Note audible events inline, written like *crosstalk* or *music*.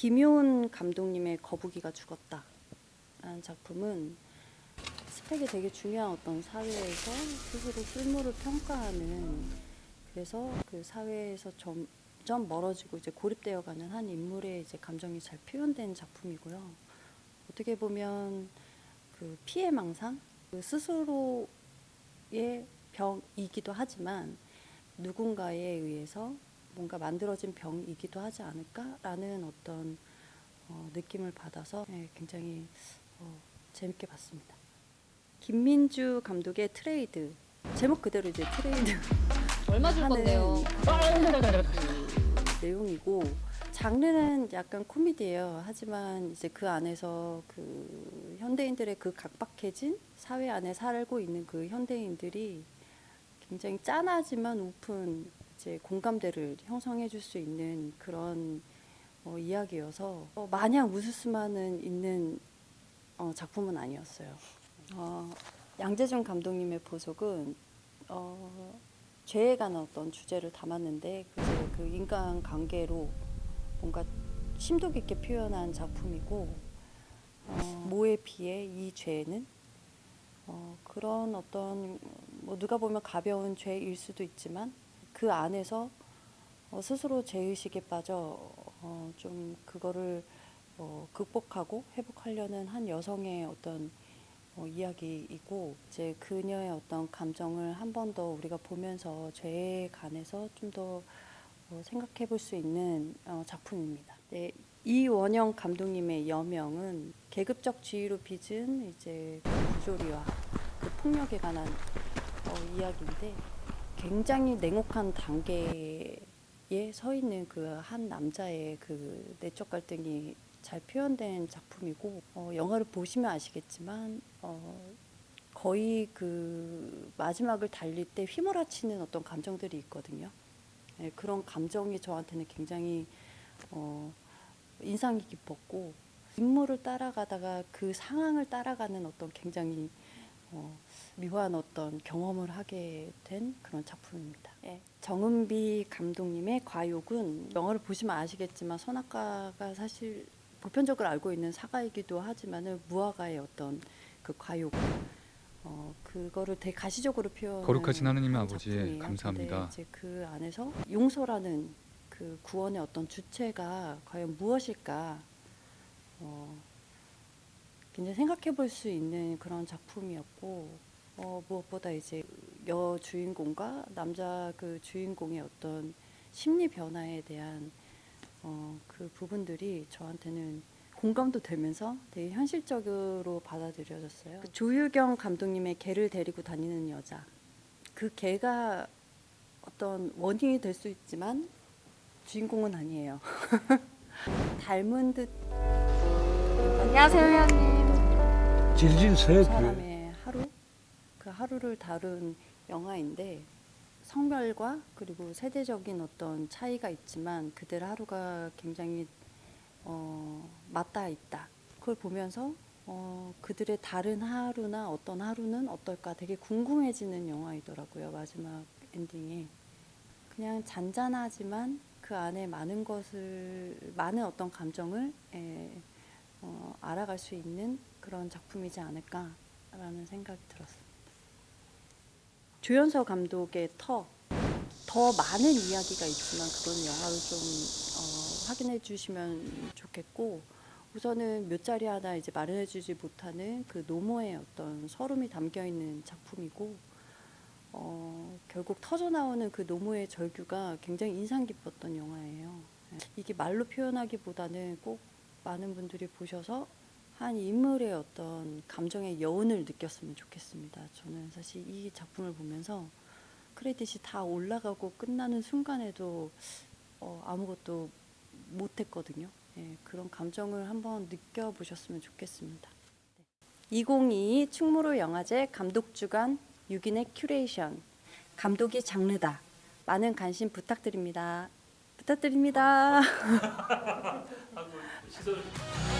김효은 감독님의 거북이가 죽었다. 라는 작품은 스펙이 되게 중요한 어떤 사회에서 스스로 쓸모를 평가하는 그래서 그 사회에서 점점 멀어지고 이제 고립되어가는 한 인물의 이제 감정이 잘 표현된 작품이고요. 어떻게 보면 그 피해망상 그 스스로 의 병이기도 하지만 누군가에 의해서 뭔가 만들어진 병이기도 하지 않을까라는 어떤 어, 느낌을 받아서 예, 굉장히 어, 재밌게 봤습니다. 김민주 감독의 트레이드 제목 그대로 이제 트레이드 *laughs* 얼마 줄 건데요? 그 내용이고 장르는 약간 코미디예요. 하지만 이제 그 안에서 그 현대인들의 그 각박해진 사회 안에 살고 있는 그 현대인들이 굉장히 짠하지만 우픈 이제 공감대를 형성해 줄 수 있는 그런 어, 이야기여서 어, 마냥 웃을 수만은 있는 어, 작품은 아니었어요. 어, 양재준 감독님의 보석은 어, 죄에 관한 어떤 주제를 담았는데 그 인간 관계로 뭔가 심도 깊게 표현한 작품이고 어, 뭐에 비해 이 죄는 어, 그런 어떤 뭐 누가 보면 가벼운 죄일 수도 있지만 그 안에서 어, 스스로 죄의식에 빠져 어, 좀 그거를 어, 극복하고 회복하려는 한 여성의 어떤 어, 이야기이고 이제 그녀의 어떤 감정을 한 번 더 우리가 보면서 죄에 관해서 좀더 어, 생각해 볼 수 있는 어, 작품입니다. 네, 이원영 감독님의 여명은 계급적 지위로 빚은 이제 그 부조리와 그 폭력에 관한 어, 이야기인데 굉장히 냉혹한 단계에 서 있는 그 한 남자의 그 내적 갈등이 잘 표현된 작품이고 어, 영화를 보시면 아시겠지만 어, 거의 그 마지막을 달릴 때 휘몰아치는 어떤 감정들이 있거든요. 네, 그런 감정이 저한테는 굉장히 어, 인상이 깊었고 인물을 따라가다가 그 상황을 따라가는 어떤 굉장히 어, 묘한 어떤 경험을 하게 된 그런 작품입니다. 예. 정은비 감독님의 과욕은 영화를 보시면 아시겠지만 선악과가 사실 보편적으로 알고 있는 사과이기도 하지만은 무화과의 어떤 그 과욕 어 그거를 되게 가시적으로 표현 거룩하신 하느님의 아버지. 감사합니다. 이제 그 안에서 용서라는 그 구원의 어떤 주체가 과연 무엇일까 어 굉장히 생각해 볼 수 있는 그런 작품이었고 어, 무엇보다 이제 여 주인공과 남자 그 주인공의 어떤 심리 변화에 대한 어, 그 부분들이 저한테는 공감도 되면서 되게 현실적으로 받아들여졌어요. 그 조유경 감독님의 개를 데리고 다니는 여자. 그 개가 어떤 원인이 될 수 있지만 주인공은 아니에요. *laughs* 닮은 듯 안녕하세요, 회원님. 질질 세 사람의 하루 그 하루를 다룬 영화인데 성별과 그리고 세대적인 어떤 차이가 있지만 그들 하루가 굉장히 어, 맞닿아 있다. 그걸 보면서 어, 그들의 다른 하루나 어떤 하루는 어떨까 되게 궁금해지는 영화이더라고요. 마지막 엔딩에 그냥 잔잔하지만 그 안에 많은 것을 많은 어떤 감정을 에, 어, 알아갈 수 있는 그런 작품이지 않을까라는 생각이 들었습니다. 조연서 감독의 터, 더 많은 이야기가 있지만 그런 영화를 좀 어, 확인해 주시면 좋겠고 우선은 몇 자리 하나 이제 마련해 주지 못하는 그 노모의 어떤 서름이 담겨 있는 작품이고 어, 결국 터져 나오는 그 노모의 절규가 굉장히 인상 깊었던 영화예요. 이게 말로 표현하기보다는 꼭 많은 분들이 보셔서 한 인물의 어떤 감정의 여운을 느꼈으면 좋겠습니다. 저는 사실 이 작품을 보면서 크레딧이 다 올라가고 끝나는 순간에도 어, 아무것도 못했거든요. 예, 그런 감정을 한번 느껴보셨으면 좋겠습니다. 네. 2022 충무로 영화제 감독 주간 6인의 큐레이션 감독이 장르다. 많은 관심 부탁드립니다. 부탁드립니다. *laughs*